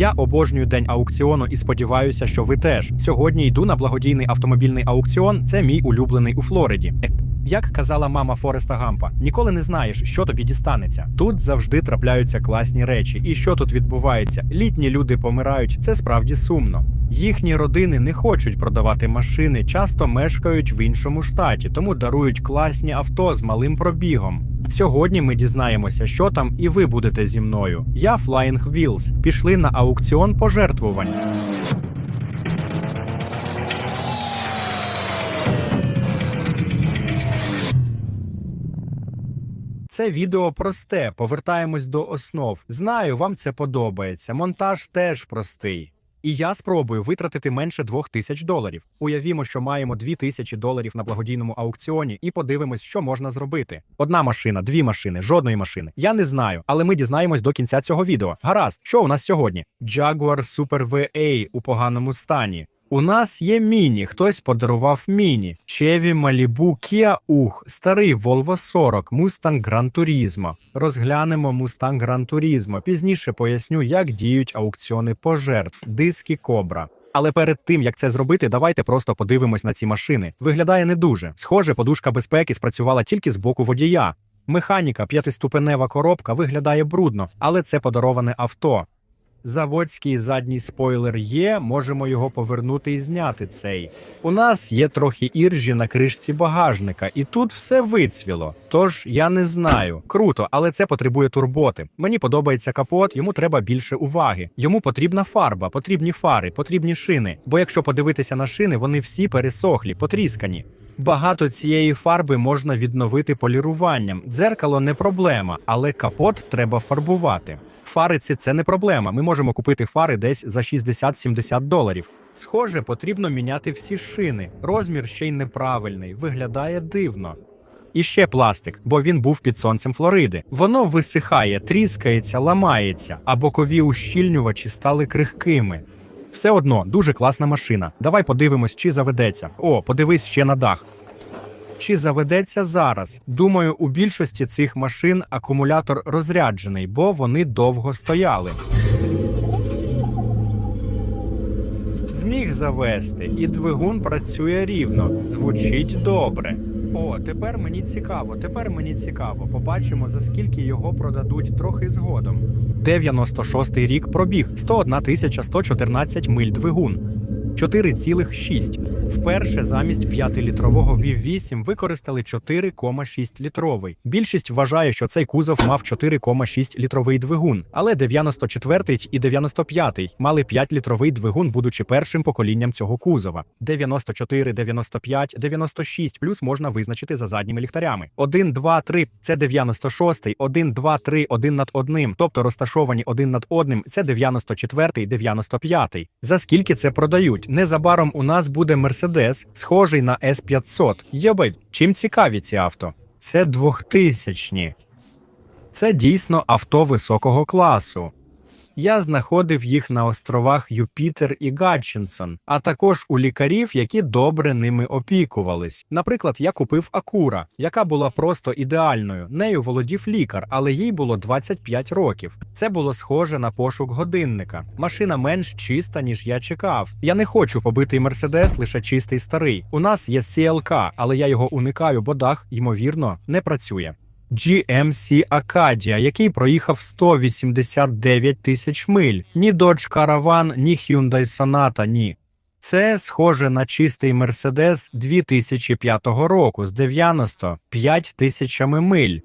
Я обожнюю день аукціону і сподіваюся, що ви теж. Сьогодні йду на благодійний автомобільний аукціон. Це мій улюблений у Флориді. Як казала мама Фореста Гампа, ніколи не знаєш, що тобі дістанеться. Тут завжди трапляються класні речі. І що тут відбувається? Літні люди помирають. Це справді сумно. Їхні родини не хочуть продавати машини, часто мешкають в іншому штаті, тому дарують класні авто з малим пробігом. Сьогодні ми дізнаємося, що там, і ви будете зі мною. Я Flying Wheels. Пішли на аукціон пожертвувань. Це відео просте. Повертаємось до основ. Знаю, вам це подобається. Монтаж теж простий. І я спробую витратити менше двох тисяч доларів. Уявімо, що маємо дві тисячі доларів на благодійному аукціоні, і подивимось, що можна зробити. Одна машина, дві машини, жодної машини. Я не знаю, але ми дізнаємось до кінця цього відео. Гаразд, що у нас сьогодні? Jaguar Super VA у поганому стані. У нас є міні, хтось подарував міні. Chevy Malibu Kia Ух, старий Volvo 40, Mustang Gran Turismo. Розглянемо Mustang Gran Turismo. Пізніше поясню, як діють аукціони пожертв, диски Кобра. Але перед тим як це зробити, давайте просто подивимось на ці машини. Виглядає не дуже. Схоже, подушка безпеки спрацювала тільки з боку водія. Механіка, п'ятиступенева коробка виглядає брудно, але це подароване авто. Заводський задній спойлер є, можемо його повернути і зняти цей. У нас є трохи іржі на кришці багажника, і тут все вицвіло. Тож я не знаю. Круто, але це потребує турботи. Мені подобається капот, йому треба більше уваги. Йому потрібна фарба, потрібні фари, потрібні шини. Бо якщо подивитися на шини, вони всі пересохлі, потріскані. Багато цієї фарби можна відновити поліруванням. Дзеркало не проблема, але капот треба фарбувати. Фариці це не проблема. Ми можемо купити фари десь за 60-70 доларів. Схоже, потрібно міняти всі шини. Розмір ще й неправильний, виглядає дивно. І ще пластик, бо він був під сонцем Флориди. Воно висихає, тріскається, ламається, а бокові ущільнювачі стали крихкими. Все одно дуже класна машина. Давай подивимось, чи заведеться. О, подивись ще на дах. Чи заведеться зараз? Думаю, у більшості цих машин акумулятор розряджений, бо вони довго стояли. Зміг завести, і двигун працює рівно, звучить добре. О, тепер мені цікаво, тепер мені цікаво. Побачимо, за скільки його продадуть трохи згодом. 96-й рік пробіг 101 тисяча 114 миль двигун. 4,6. Вперше замість 5-літрового VV8 використали 4,6 літровий. Більшість вважає, що цей кузов мав 4,6 літровий двигун, але 94-й і 95-й мали 5-літровий двигун, будучи першим поколінням цього кузова. 94, 95, 96 плюс можна визначити за задніми ліхтарями. 1, 2, 3 – це 96-й, 1, 2, 3 – один над одним, тобто розташовані один над одним – це 94-й, 95-й. За скільки це продають? Незабаром у нас буде Мерседес, схожий на S500. Йобай, чим цікаві ці авто? Це 2000-ні. Це дійсно авто високого класу. Я знаходив їх на островах Юпітер і Гатчинсон, а також у лікарів, які добре ними опікувались. Наприклад, я купив Акура, яка була просто ідеальною. Нею володів лікар, але їй було 25 років. Це було схоже на пошук годинника. Машина менш чиста, ніж я чекав. Я не хочу побитий мерседес, лише чистий старий. У нас є CLK, але я його уникаю, бо дах, ймовірно, не працює. GMC Acadia, який проїхав 189 тисяч миль. Ні Dodge Caravan, ні Hyundai Sonata, ні. Це схоже на чистий Мерседес 2005 року з 95 тисячами миль.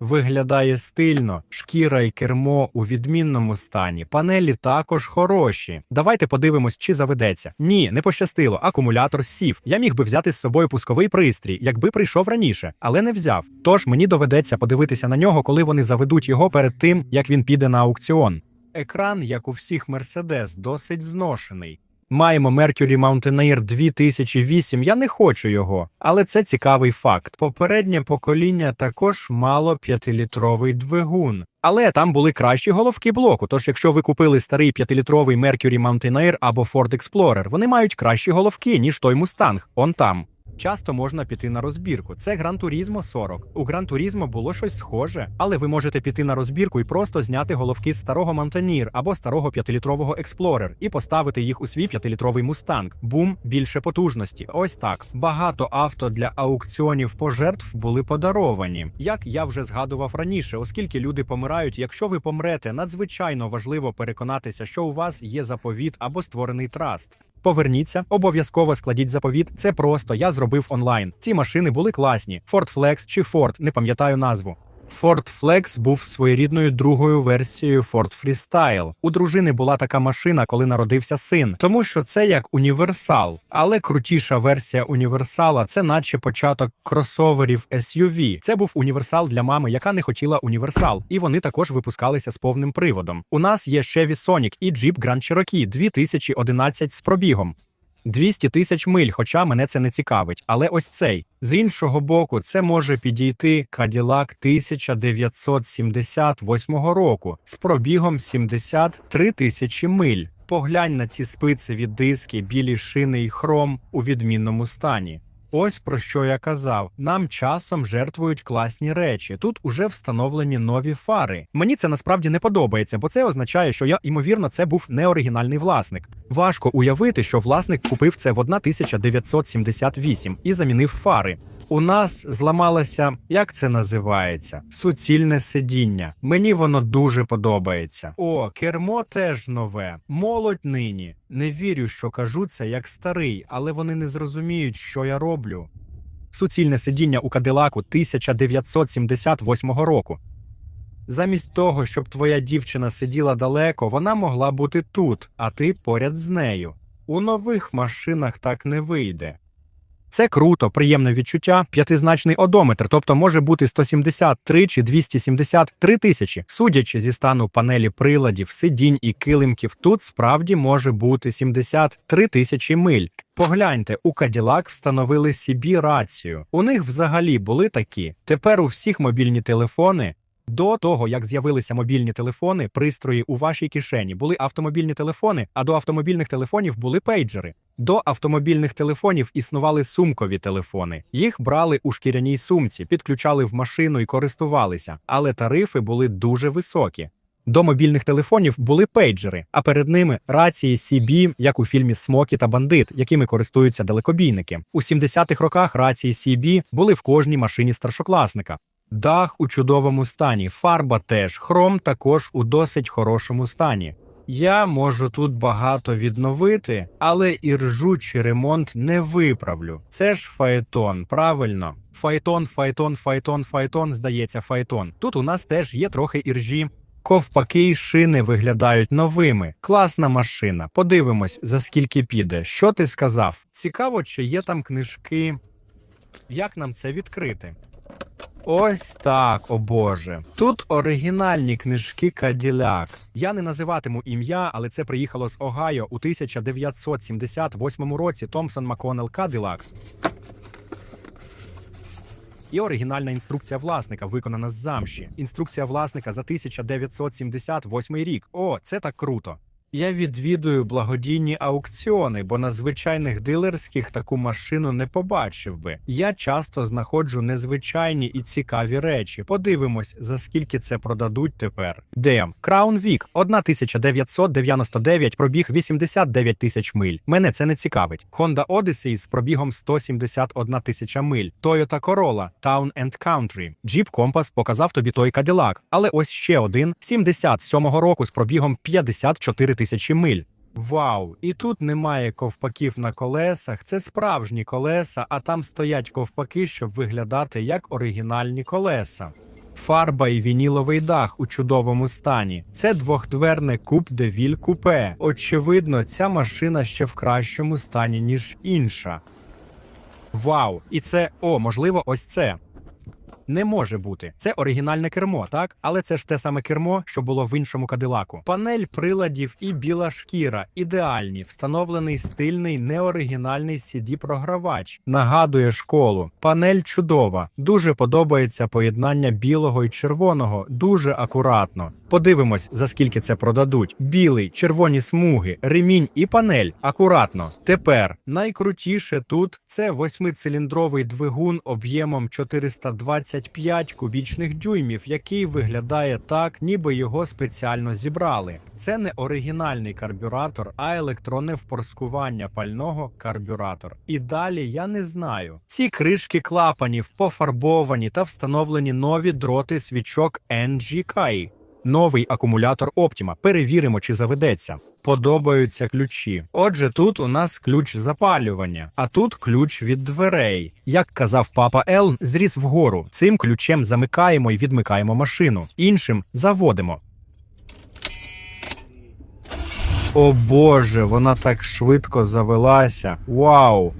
Виглядає стильно, шкіра і кермо у відмінному стані. Панелі також хороші. Давайте подивимось, чи заведеться. Ні, не пощастило. Акумулятор сів. Я міг би взяти з собою пусковий пристрій, якби прийшов раніше, але не взяв. Тож мені доведеться подивитися на нього, коли вони заведуть його перед тим, як він піде на аукціон. Екран, як у всіх Мерседес, досить зношений. Маємо Mercury Mountaineer 2008, я не хочу його, але це цікавий факт. Попереднє покоління також мало 5-літровий двигун. Але там були кращі головки блоку. Тож, якщо ви купили старий 5-літровий Mercury Mountaineer або Ford Explorer, вони мають кращі головки, ніж той Mustang. Он там. Часто можна піти на розбірку. Це Gran Turismo 40. У Gran Turismo було щось схоже, але ви можете піти на розбірку і просто зняти головки з старого Mountaineer або старого 5-літрового Explorer і поставити їх у свій 5-літровий Mustang. Бум, більше потужності. Ось так. Багато авто для аукціонів пожертв були подаровані. Як я вже згадував раніше, оскільки люди помирають, якщо ви помрете, надзвичайно важливо переконатися, що у вас є заповіт або створений траст. Поверніться, обов'язково складіть заповіт. Це просто я зробив онлайн. Ці машини були класні. Ford Flex чи Ford, не пам'ятаю назву. Ford Flex був своєрідною другою версією Ford Freestyle. У дружини була така машина, коли народився син, тому що це як універсал. Але крутіша версія універсала це наче початок кросоверів SUV. Це був універсал для мами, яка не хотіла універсал, і вони також випускалися з повним приводом. У нас є Chevy Sonic і Jeep Grand Cherokee 2011 з пробігом. 200 тисяч миль, хоча мене це не цікавить. Але ось цей. З іншого боку, це може підійти Cadillac 1978 року з пробігом 73 тисячі миль. Поглянь на ці спицеві диски, білі шини і хром у відмінному стані. Ось про що я казав. Нам часом жертвують класні речі. Тут уже встановлені нові фари. Мені це насправді не подобається, бо це означає, що я, ймовірно, це був неоригінальний власник. Важко уявити, що власник купив це в 1978 і замінив фари. У нас зламалося, як це називається? Суцільне сидіння. Мені воно дуже подобається. О, кермо теж нове. Молодь нині. Не вірю, що кажу це як старий, але вони не зрозуміють, що я роблю. Суцільне сидіння у Кадилаку 1978 року. Замість того, щоб твоя дівчина сиділа далеко, вона могла бути тут, а ти поряд з нею. У нових машинах так не вийде. Це круто, приємне відчуття, п'ятизначний одометр, тобто може бути 173 чи 273 тисячі. Судячи зі стану панелі приладів, сидінь і килимків, тут справді може бути 73 тисячі миль. Погляньте, у Cadillac встановили CB рацію. У них взагалі були такі. Тепер у всіх мобільні телефони. До того, як з'явилися мобільні телефони, пристрої у вашій кишені були автомобільні телефони, а до автомобільних телефонів були пейджери. До автомобільних телефонів існували сумкові телефони. Їх брали у шкіряній сумці, підключали в машину і користувалися, але тарифи були дуже високі. До мобільних телефонів були пейджери, а перед ними рації CB, як у фільмі Смокі та Бандит, якими користуються далекобійники. У 70-х роках рації CB були в кожній машині старшокласника. Дах у чудовому стані, фарба теж, хром також у досить хорошому стані. Я можу тут багато відновити, але і ржучий ремонт не виправлю. Це ж фаетон, правильно. Фаетон, фаетон, фаетон, фаетон, здається, фаетон. Тут у нас теж є трохи іржі. Ковпаки і шини виглядають новими. Класна машина. Подивимось, за скільки піде. Що ти сказав? Цікаво, чи є там книжки. Як нам це відкрити? Ось так, о Боже. Тут оригінальні книжки Каділяк. Я не називатиму ім'я, але це приїхало з Огайо у 1978 році Томпсон Макконел Каділак. І оригінальна інструкція власника, виконана з замші. Інструкція власника за 1978 рік. О, це так круто. Я відвідую благодійні аукціони, бо на звичайних дилерських таку машину не побачив би. Я часто знаходжу незвичайні і цікаві речі. Подивимось, за скільки це продадуть тепер. Де Crown Vic 1999, пробіг 89 тисяч миль. Мене це не цікавить. Honda Odyssey з пробігом 171 тисяча миль. Toyota Corolla Town and Country. Jeep Compass показав тобі той Cadillac. Але ось ще один 77-го року з пробігом 54 тисячі миль. Вау! І тут немає ковпаків на колесах. Це справжні колеса, а там стоять ковпаки, щоб виглядати як оригінальні колеса. Фарба і вініловий дах у чудовому стані. Це двохдверне куп де віль купе. Очевидно, ця машина ще в кращому стані, ніж інша. Вау! І це, о, можливо, ось це. Не може бути. Це оригінальне кермо, так? Але це ж те саме кермо, що було в іншому кадилаку. Панель приладів і біла шкіра ідеальні. Встановлений стильний неоригінальний cd програвач Нагадує школу. Панель чудова. Дуже подобається поєднання білого і червоного. Дуже акуратно. Подивимось, за скільки це продадуть. Білий, червоні смуги, ремінь і панель. Акуратно. Тепер найкрутіше тут це восьмициліндровий двигун об'ємом 425 кубічних дюймів, який виглядає так, ніби його спеціально зібрали. Це не оригінальний карбюратор, а електронне впорскування пального карбюратор. І далі я не знаю. Ці кришки клапанів пофарбовані та встановлені нові дроти свічок NGK. Новий акумулятор Optima. Перевіримо, чи заведеться. Подобаються ключі. Отже, тут у нас ключ запалювання, а тут ключ від дверей. Як казав папа Елн, зріс вгору. Цим ключем замикаємо і відмикаємо машину. Іншим заводимо. О Боже, вона так швидко завелася. Вау!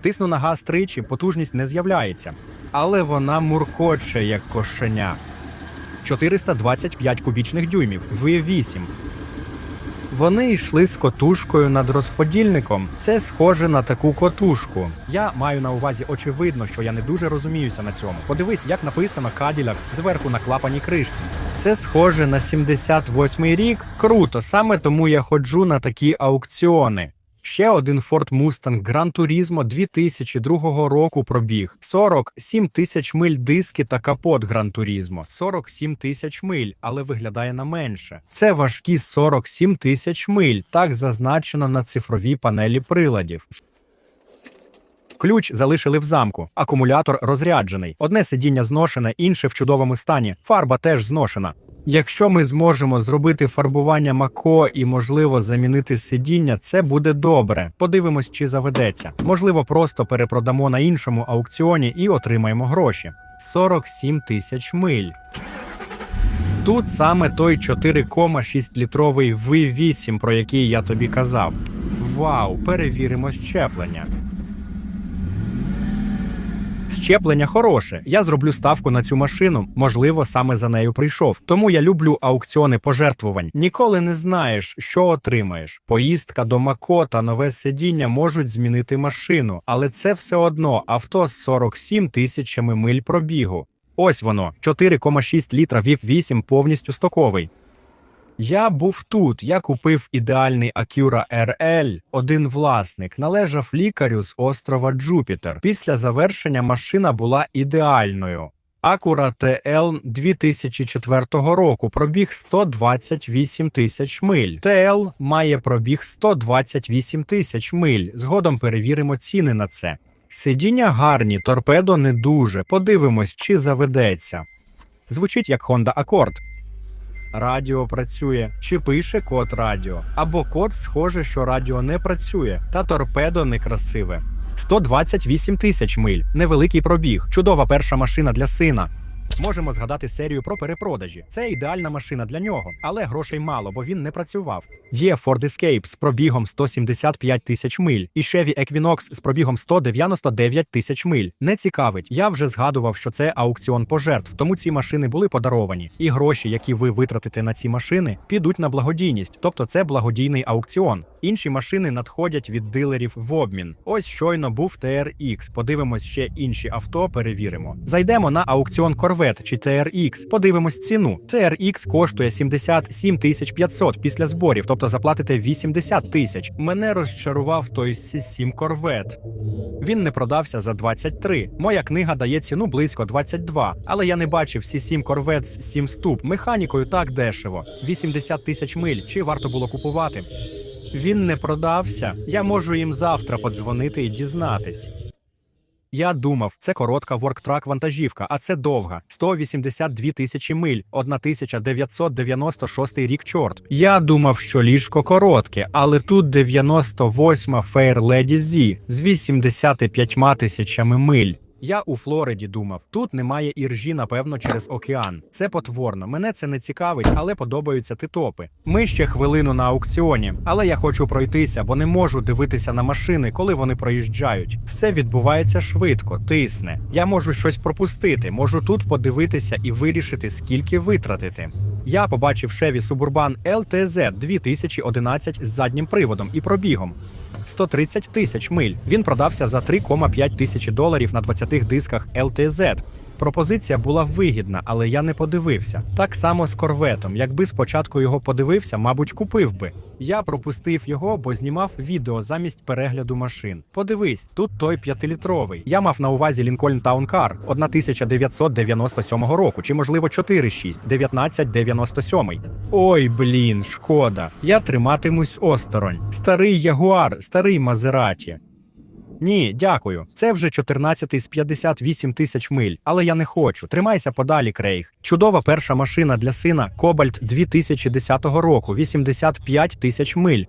Тисну на газ тричі, потужність не з'являється. Але вона муркоче, як кошеня. 425 кубічних дюймів, V8. Вони йшли з котушкою над розподільником. Це схоже на таку котушку. Я маю на увазі очевидно, що я не дуже розуміюся на цьому. Подивись, як написано Cadillac зверху на клапаній кришці. Це схоже на 78-й рік. Круто, саме тому я ходжу на такі аукціони. Ще один Ford Mustang Gran Turismo 2002 року пробіг. 47 тисяч миль диски та капот Gran Turismo. 47 тисяч миль, але виглядає на менше. Це важкі 47 тисяч миль. Так зазначено на цифровій панелі приладів. Ключ залишили в замку. Акумулятор розряджений. Одне сидіння зношене, інше в чудовому стані. Фарба теж зношена. Якщо ми зможемо зробити фарбування Мако і, можливо, замінити сидіння, це буде добре. Подивимось, чи заведеться. Можливо, просто перепродамо на іншому аукціоні і отримаємо гроші. 47 тисяч миль. Тут саме той 4,6 літровий V8, про який я тобі казав. Вау, перевіримо щеплення. Щеплення хороше. Я зроблю ставку на цю машину. Можливо, саме за нею прийшов. Тому я люблю аукціони пожертвувань. Ніколи не знаєш, що отримаєш. Поїздка до Мако та нове сидіння можуть змінити машину, але це все одно авто з 47 тисячами миль пробігу. Ось воно 4,6 літра віп 8 повністю стоковий. Я був тут. Я купив ідеальний Acura RL. Один власник належав лікарю з острова Джупітер. Після завершення машина була ідеальною. Acura TL 2004 року пробіг 128 тисяч миль. TL має пробіг 128 тисяч миль. Згодом перевіримо ціни на це. Сидіння гарні, торпедо не дуже. Подивимось, чи заведеться. Звучить як Honda Accord. Радіо працює, чи пише код радіо, або код схоже, що радіо не працює, та торпедо некрасиве. 128 тисяч миль, невеликий пробіг, чудова перша машина для сина. Можемо згадати серію про перепродажі. Це ідеальна машина для нього, але грошей мало, бо він не працював. Є Ford Escape з пробігом 175 тисяч миль і Chevy Equinox з пробігом 199 тисяч миль. Не цікавить. Я вже згадував, що це аукціон пожертв, тому ці машини були подаровані. І гроші, які ви витратите на ці машини, підуть на благодійність, тобто це благодійний аукціон. Інші машини надходять від дилерів в обмін. Ось щойно був TRX. Подивимось ще інші авто, перевіримо. Зайдемо на аукціон Corvette чи TRX, подивимось ціну. TRX коштує 77 тисяч 500 після зборів, тобто заплатите 80 тисяч. Мене розчарував той C7 Corvette. Він не продався за 23. Моя книга дає ціну близько 22, але я не бачив C7 Corvette з 7 ступ механікою так дешево. 80 тисяч миль. Чи варто було купувати? Він не продався. Я можу їм завтра подзвонити і дізнатись. Я думав, це коротка ворктрак вантажівка, а це довга 182 тисячі миль, 1996 рік чорт. Я думав, що ліжко коротке, але тут 98 Fair Lady Z з 85 тисячами миль. Я у Флориді думав, тут немає іржі, напевно, через океан. Це потворно. Мене це не цікавить, але подобаються титопи. Ми ще хвилину на аукціоні, але я хочу пройтися, бо не можу дивитися на машини, коли вони проїжджають. Все відбувається швидко, тисне. Я можу щось пропустити, можу тут подивитися і вирішити, скільки витратити. Я побачив Chevy Suburban LTZ 2011 з заднім приводом і пробігом. 130 тисяч миль. Він продався за 3,5 тисячі доларів на 20 дисках LTZ. Пропозиція була вигідна, але я не подивився. Так само з корветом. Якби спочатку його подивився, мабуть, купив би. Я пропустив його, бо знімав відео замість перегляду машин. Подивись, тут той п'ятилітровий. Я мав на увазі Town Car 1997 року, чи можливо 4.6, 1997. Ой, блін, шкода. Я триматимусь осторонь. Старий Ягуар, старий Мазераті. Ні, дякую. Це вже 14 з 58 тисяч миль, але я не хочу. Тримайся подалі, Крейг. Чудова перша машина для сина Кобальт 2010 року, 85 тисяч миль.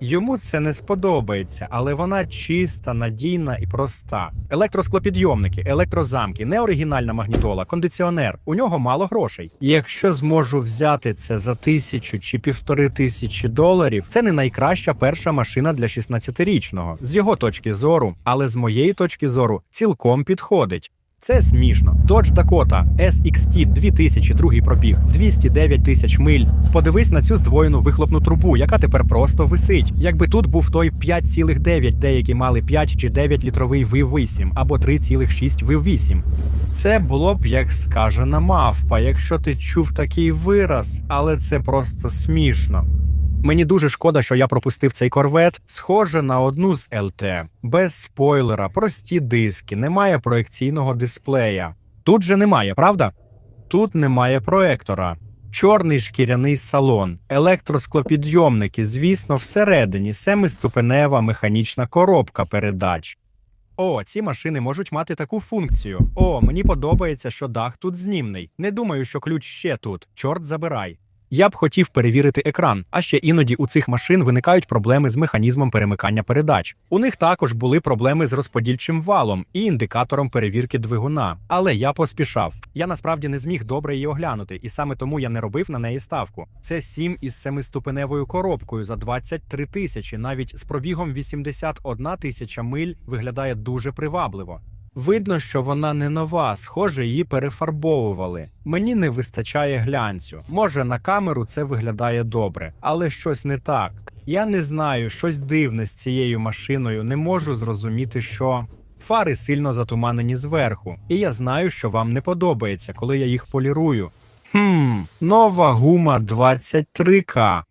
Йому це не сподобається, але вона чиста, надійна і проста. Електросклопідйомники, електрозамки, неоригінальна магнітола, кондиціонер. У нього мало грошей. Якщо зможу взяти це за тисячу чи півтори тисячі доларів, це не найкраща перша машина для 16-річного. З його точки зору, але з моєї точки зору, цілком підходить. Це смішно. Dodge Dakota SXT 2000, другий пробіг, 209 тисяч миль. Подивись на цю здвоєну вихлопну трубу, яка тепер просто висить. Якби тут був той 5,9, деякі мали 5 чи 9 літровий V8 або 3,6 V8. Це було б як скажена мавпа, якщо ти чув такий вираз, але це просто смішно. Мені дуже шкода, що я пропустив цей корвет. Схоже на одну з ЛТ. Без спойлера, прості диски, немає проекційного дисплея. Тут же немає, правда? Тут немає проектора. Чорний шкіряний салон, електросклопідйомники, звісно, всередині семиступенева механічна коробка передач. О, ці машини можуть мати таку функцію. О, мені подобається, що дах тут знімний. Не думаю, що ключ ще тут. Чорт забирай. Я б хотів перевірити екран, а ще іноді у цих машин виникають проблеми з механізмом перемикання передач. У них також були проблеми з розподільчим валом і індикатором перевірки двигуна. Але я поспішав. Я насправді не зміг добре її оглянути, і саме тому я не робив на неї ставку. Це 7 із семиступеневою коробкою за 23 тисячі, навіть з пробігом 81 тисяча миль виглядає дуже привабливо. Видно, що вона не нова, схоже, її перефарбовували. Мені не вистачає глянцю. Може, на камеру це виглядає добре, але щось не так. Я не знаю, щось дивне з цією машиною, не можу зрозуміти, що. Фари сильно затуманені зверху, і я знаю, що вам не подобається, коли я їх полірую. Хм, нова гума 23К.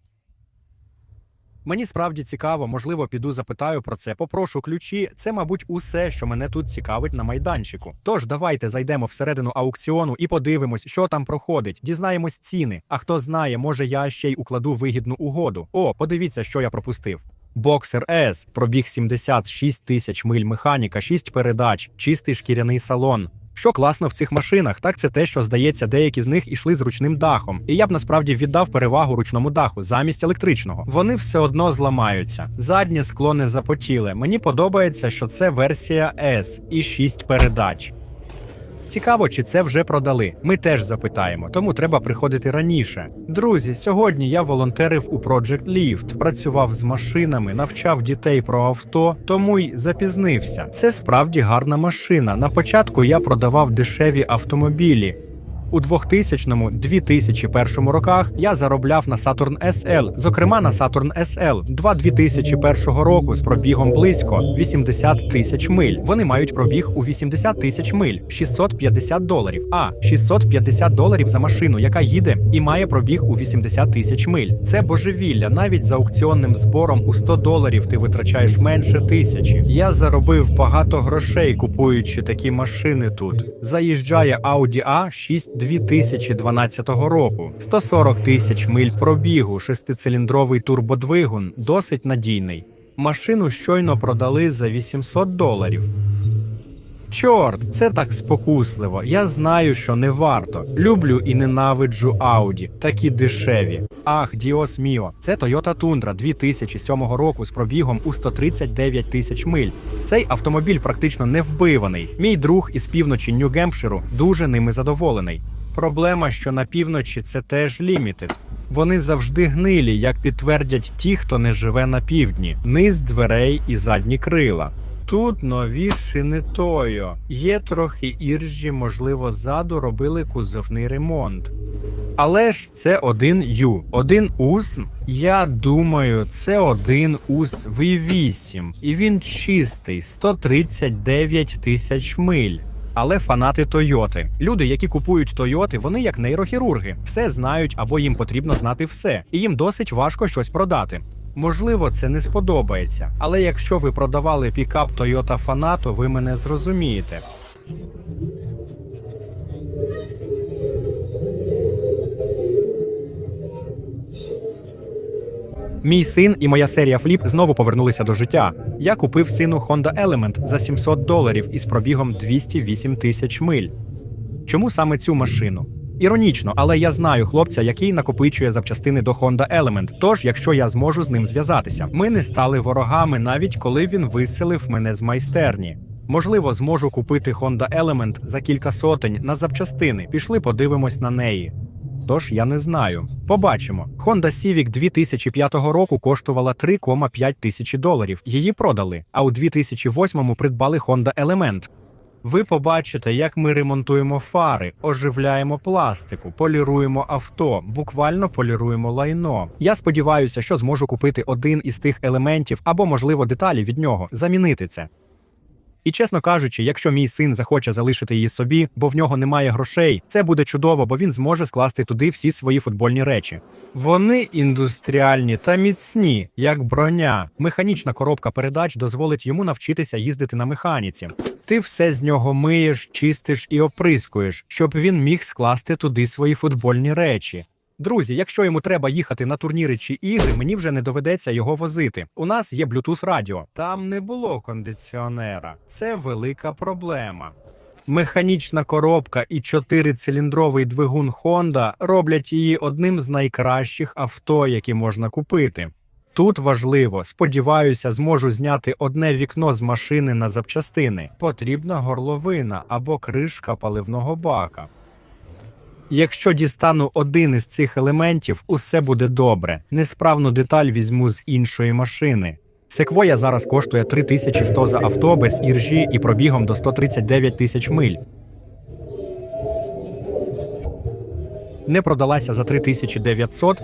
Мені справді цікаво, можливо, піду запитаю про це. Попрошу ключі. Це, мабуть, усе, що мене тут цікавить на майданчику. Тож давайте зайдемо всередину аукціону і подивимось, що там проходить. Дізнаємось ціни. А хто знає, може я ще й укладу вигідну угоду. О, подивіться, що я пропустив. Боксер С, пробіг 76 тисяч миль механіка, 6 передач, чистий шкіряний салон. Що класно в цих машинах, так це те, що здається, деякі з них ішли з ручним дахом. І я б насправді віддав перевагу ручному даху замість електричного. Вони все одно зламаються. Заднє скло не запотіле. Мені подобається, що це версія S і 6 передач. Цікаво, чи це вже продали. Ми теж запитаємо, тому треба приходити раніше. Друзі, сьогодні я волонтерив у Project Lift, працював з машинами, навчав дітей про авто, тому й запізнився. Це справді гарна машина. На початку я продавав дешеві автомобілі. У 2000-2001 роках я заробляв на Saturn SL, зокрема на Saturn SL 2 2001 року з пробігом близько 80 тисяч миль. Вони мають пробіг у 80 тисяч миль, 650 доларів. А 650 доларів за машину, яка їде і має пробіг у 80 тисяч миль. Це божевілля. Навіть за аукціонним збором у 100 доларів ти витрачаєш менше тисячі. Я заробив багато грошей, купуючи такі машини тут. Заїжджає Audi A6 2012 року, 140 тисяч миль пробігу, шестициліндровий турбодвигун, досить надійний. Машину щойно продали за 800 доларів. Чорт, це так спокусливо. Я знаю, що не варто. Люблю і ненавиджу Ауді, такі дешеві. Ах, Діос Міо, це Toyota Tundra 2007 року з пробігом у 139 тисяч миль. Цей автомобіль практично не вбиваний. Мій друг із півночі Нью-Гемпширу дуже ними задоволений. Проблема, що на півночі це теж лімітед. Вони завжди гнилі, як підтвердять ті, хто не живе на півдні, низ дверей і задні крила. Тут нові шини. Є трохи іржі, можливо, ззаду робили кузовний ремонт. Але ж це один Ю, один УЗ. Я думаю, це один УЗ V8, і він чистий 139 тисяч миль. Але фанати Тойоти. Люди, які купують Тойоти, вони як нейрохірурги, все знають або їм потрібно знати все, і їм досить важко щось продати. Можливо, це не сподобається, але якщо ви продавали пікап Toyota Фанато, ви мене зрозумієте. Мій син і моя серія Фліп знову повернулися до життя. Я купив сину Honda Element за 700 доларів із пробігом 208 тисяч миль. Чому саме цю машину? Іронічно, але я знаю хлопця, який накопичує запчастини до Honda Element. Тож, якщо я зможу з ним зв'язатися, ми не стали ворогами, навіть коли він виселив мене з майстерні. Можливо, зможу купити Honda Element за кілька сотень на запчастини. Пішли, подивимось на неї. Тож я не знаю. Побачимо. Honda Civic 2005 року коштувала 3,5 тисячі доларів. Її продали. А у 2008-му придбали Honda Element. Ви побачите, як ми ремонтуємо фари, оживляємо пластику, поліруємо авто, буквально поліруємо лайно. Я сподіваюся, що зможу купити один із тих елементів або, можливо, деталі від нього, замінити це. І чесно кажучи, якщо мій син захоче залишити її собі, бо в нього немає грошей, це буде чудово, бо він зможе скласти туди всі свої футбольні речі. Вони індустріальні та міцні, як броня. Механічна коробка передач дозволить йому навчитися їздити на механіці. Ти все з нього миєш, чистиш і оприскуєш, щоб він міг скласти туди свої футбольні речі. Друзі, якщо йому треба їхати на турніри чи ігри, мені вже не доведеться його возити. У нас є Bluetooth радіо. Там не було кондиціонера. Це велика проблема. Механічна коробка і чотирициліндровий двигун Honda роблять її одним з найкращих авто, які можна купити. Тут важливо, сподіваюся, зможу зняти одне вікно з машини на запчастини. Потрібна горловина або кришка паливного бака. Якщо дістану один із цих елементів, усе буде добре. Несправну деталь візьму з іншої машини. Секвоя зараз коштує 3100 за авто без іржі і пробігом до 139 тисяч миль. Не продалася за 3900.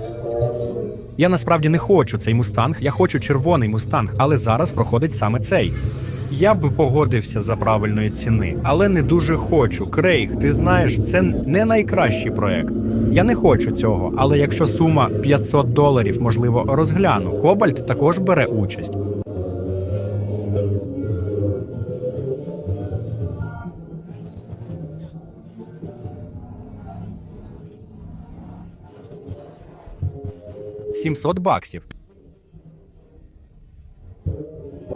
Я насправді не хочу цей мустанг, я хочу червоний мустанг, але зараз проходить саме цей. Я би погодився за правильної ціни, але не дуже хочу. Крейг, ти знаєш, це не найкращий проект. Я не хочу цього, але якщо сума 500 доларів, можливо, розгляну. Кобальт також бере участь. Сімсот баксів.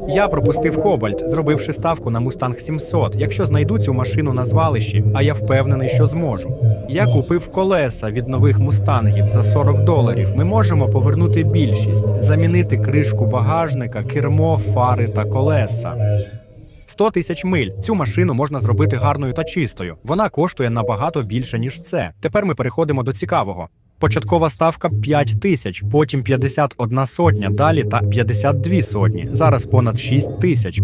Я пропустив Кобальт, зробивши ставку на Мустанг 700. Якщо знайду цю машину на звалищі, а я впевнений, що зможу. Я купив колеса від нових мустангів за 40 доларів. Ми можемо повернути більшість, замінити кришку багажника, кермо, фари та колеса. 100 тисяч миль. Цю машину можна зробити гарною та чистою. Вона коштує набагато більше, ніж це. Тепер ми переходимо до цікавого. Початкова ставка 5 тисяч, потім 51 сотня, далі та 52 сотні. Зараз понад 6 тисяч.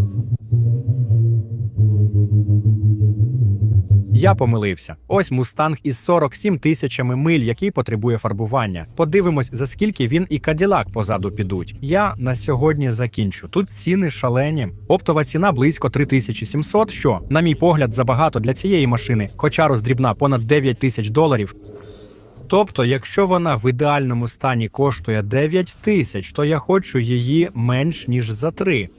Я помилився. Ось мустанг із 47 тисячами миль, який потребує фарбування. Подивимось, за скільки він і каділак позаду підуть. Я на сьогодні закінчу. Тут ціни шалені. Оптова ціна близько 3700, що, на мій погляд, забагато для цієї машини, хоча роздрібна понад 9 тисяч доларів. Тобто, якщо вона в ідеальному стані коштує 9 тисяч, то я хочу її менш ніж за 3.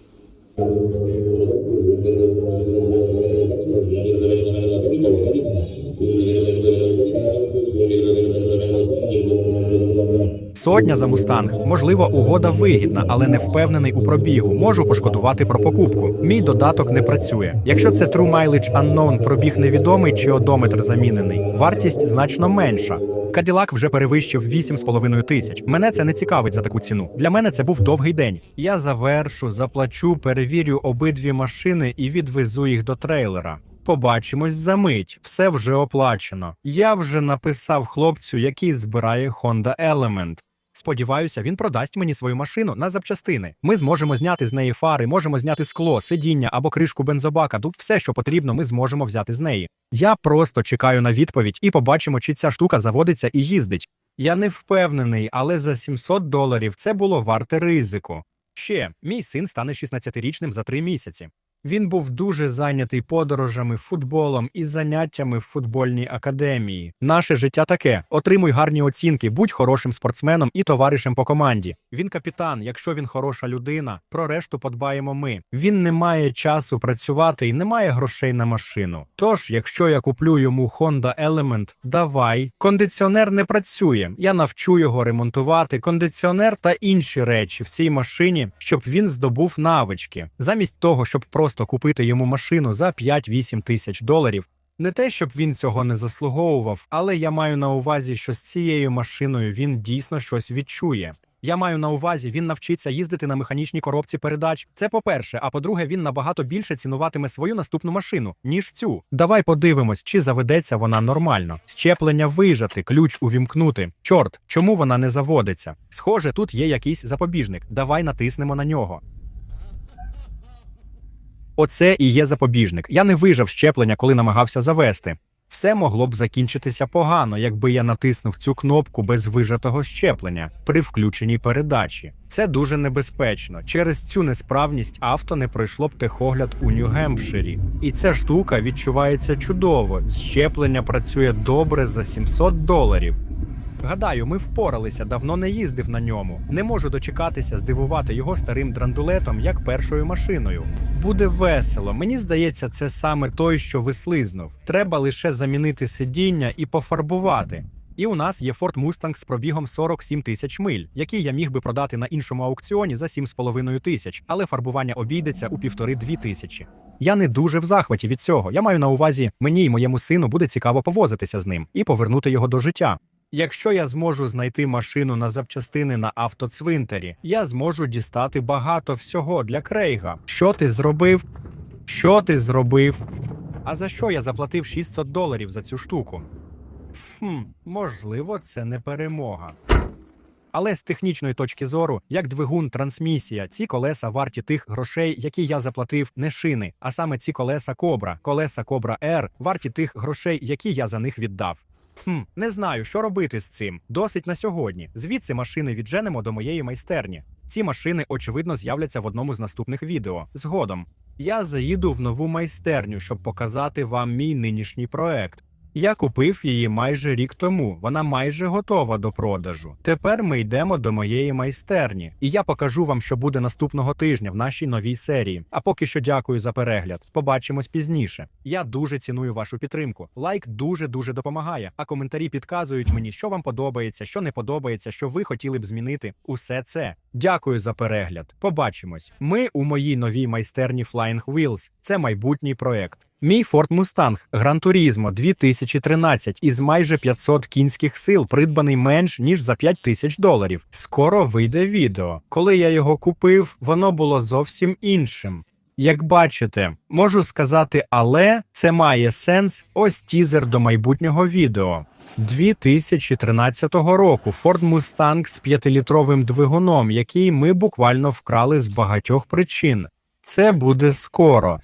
Сотня за мустанг. Можливо, угода вигідна, але не впевнений у пробігу. Можу пошкодувати про покупку. Мій додаток не працює. Якщо це True Mileage Unknown, пробіг невідомий чи одометр замінений, вартість значно менша. Каділак вже перевищив 8,5 тисяч. Мене це не цікавить за таку ціну. Для мене це був довгий день. Я завершу, заплачу, перевірю обидві машини і відвезу їх до трейлера. Побачимось за мить, все вже оплачено. Я вже написав хлопцю, який збирає Honda Element. Сподіваюся, він продасть мені свою машину на запчастини. Ми зможемо зняти з неї фари, можемо зняти скло, сидіння або кришку бензобака. Тут все, що потрібно, ми зможемо взяти з неї. Я просто чекаю на відповідь і побачимо, чи ця штука заводиться і їздить. Я не впевнений, але за 700 доларів це було варте ризику. Ще мій син стане 16-річним за три місяці. Він був дуже зайнятий подорожами, футболом і заняттями в футбольній академії. Наше життя таке: отримуй гарні оцінки, будь хорошим спортсменом і товаришем по команді. Він капітан. Якщо він хороша людина, про решту подбаємо ми. Він не має часу працювати і не має грошей на машину. Тож, якщо я куплю йому Honda Element, давай. Кондиціонер не працює. Я навчу його ремонтувати кондиціонер та інші речі в цій машині, щоб він здобув навички, замість того, щоб просто купити йому машину за 5-8 тисяч доларів. Не те, щоб він цього не заслуговував, але я маю на увазі, що з цією машиною він дійсно щось відчує. Я маю на увазі, він навчиться їздити на механічній коробці передач. Це по-перше, а по-друге, він набагато більше цінуватиме свою наступну машину, ніж цю. Давай подивимось, чи заведеться вона нормально. Щеплення вижати, ключ увімкнути. Чорт, чому вона не заводиться? Схоже, тут є якийсь запобіжник. Давай натиснемо на нього. Оце і є запобіжник. Я не вижав щеплення, коли намагався завести. Все могло б закінчитися погано, якби я натиснув цю кнопку без вижатого щеплення при включеній передачі. Це дуже небезпечно. Через цю несправність авто не пройшло б техогляд у Нью-Гемпширі. І ця штука відчувається чудово. Щеплення працює добре за 700 доларів. Гадаю, ми впоралися, давно не їздив на ньому. Не можу дочекатися здивувати його старим драндулетом, як першою машиною. Буде весело. Мені здається, це саме той, що вислизнув. Треба лише замінити сидіння і пофарбувати. І у нас є Ford Mustang з пробігом 47 тисяч миль, який я міг би продати на іншому аукціоні за 7,5 тисяч, але фарбування обійдеться у півтори-дві тисячі. Я не дуже в захваті від цього. Я маю на увазі, мені і моєму сину буде цікаво повозитися з ним і повернути його до життя. Якщо я зможу знайти машину на запчастини на автоцвинтарі, я зможу дістати багато всього для Крейга. Що ти зробив? Що ти зробив? А за що я заплатив 600 доларів за цю штуку? Хм, можливо, це не перемога. Але з технічної точки зору, як двигун, трансмісія, ці колеса варті тих грошей, які я заплатив, не шини, а саме ці колеса Кобра, колеса Кобра R варті тих грошей, які я за них віддав. Хм, не знаю, що робити з цим. Досить на сьогодні. Звідси машини відженемо до моєї майстерні. Ці машини, очевидно, з'являться в одному з наступних відео. Згодом. Я заїду в нову майстерню, щоб показати вам мій нинішній проект. Я купив її майже рік тому. Вона майже готова до продажу. Тепер ми йдемо до моєї майстерні, і я покажу вам, що буде наступного тижня в нашій новій серії. А поки що дякую за перегляд. Побачимось пізніше. Я дуже ціную вашу підтримку. Лайк дуже дуже допомагає. А коментарі підказують мені, що вам подобається, що не подобається, що ви хотіли б змінити. Усе це. Дякую за перегляд. Побачимось. Ми у моїй новій майстерні Flying Wheels. Це майбутній проект. Мій Ford Mustang Gran Turismo 2013 із майже 500 кінських сил, придбаний менш ніж за 5 тисяч доларів. Скоро вийде відео. Коли я його купив, воно було зовсім іншим. Як бачите, можу сказати, але це має сенс. Ось тізер до майбутнього відео. 2013 року Ford Mustang з 5-літровим двигуном, який ми буквально вкрали з багатьох причин. Це буде скоро.